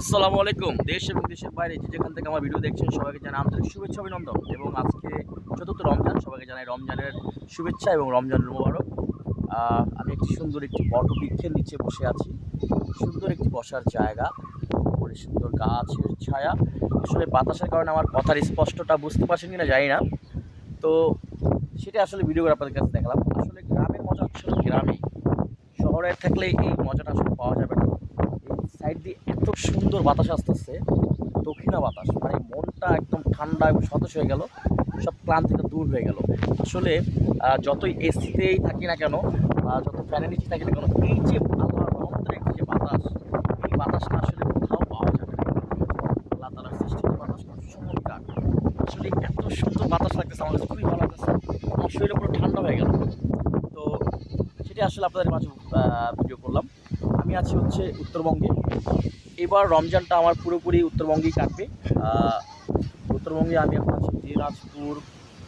আসসালামু আলাইকুম। দেশ এবং দেশের বাইরে যে যেখান থেকে আমার ভিডিও দেখছেন, সবাইকে জানাই আন্তরিক শুভেচ্ছা, অভিনন্দন। এবং আজকে চতুর্থ রমজান, সবাইকে জানাই রমজানের শুভেচ্ছা এবং রমজানের মোবারক। আমি একটি সুন্দর একটি বট বৃক্ষের নিচে বসে আছি। সুন্দর একটি বসার জায়গা, উপরে সুন্দর গাছের ছায়া। আসলে বাতাসের কারণে আমার কথার স্পষ্টটা বুঝতে পারছেন কিনা জানি না। তো সেটা আসলে ভিডিও আপনাদের কাছে দেখালাম। আসলে গ্রামের মজা হচ্ছে গ্রামে। শহরে থাকলে এই মজাটা আসলে পাওয়া যাবে না এই সাইড দিয়ে এত সুন্দর বাতাস আসতেছে, দক্ষিণা বাতাস মানে মনটা একদম ঠান্ডা এবং সতেজ হয়ে গেল, সব ক্লান্তিটা দূর হয়ে গেল। আসলে যতই এসিতেই থাকি না কেন যত ফ্যানের নিচে থাকি না কেন, এই যে আল্লাহর রহমতের যে বাতাস, এই বাতাসটা আসলে কোথাও পাওয়া যাবে না। আল্লাহ তালার সৃষ্টি বাতাস খুব আসলে এত সুন্দর বাতাস লাগতেছে আমার খুবই ভালো লাগতেছে আমার শরীরে পুরো ঠান্ডা হয়ে গেল। সেটা আসলে আপনাদের মাঝে ভিডিও করলাম। আমি আছি হচ্ছে উত্তরবঙ্গে। এবার রমজানটা আমার পুরোপুরি উত্তরবঙ্গেই কাটবে। উত্তরবঙ্গে আমি এখন আছি দিনাজপুর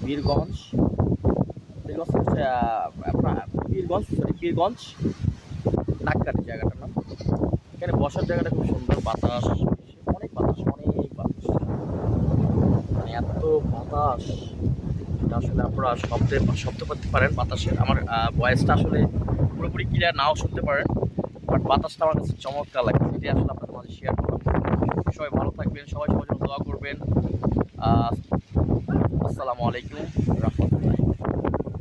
বীরগঞ্জ বীরগঞ্জ হচ্ছে, বীরগঞ্জ সরি বীরগঞ্জ নাককাটি জায়গাটার নাম। এখানে বসার জায়গাটা খুব সুন্দর বাতাস অনেক বাতাস অনেক বাতাস। মানে এত বাতাস। এটা আসলে আপনারা শব্দে শব্দ করতে পারেন, বাতাসের। আমার ভয়েসটা আসলে পুরোপুরি ক্লিয়ার নাও শুনতে পারেন বাট বাতাসটা আমার কাছে চমৎকার লাগে সেটাই আসলে আপনাদের মাঝে শেয়ার করলাম। সবাই ভালো থাকবেন, সবাই সবার দোয়া করবেন। আসসালামু আলাইকুম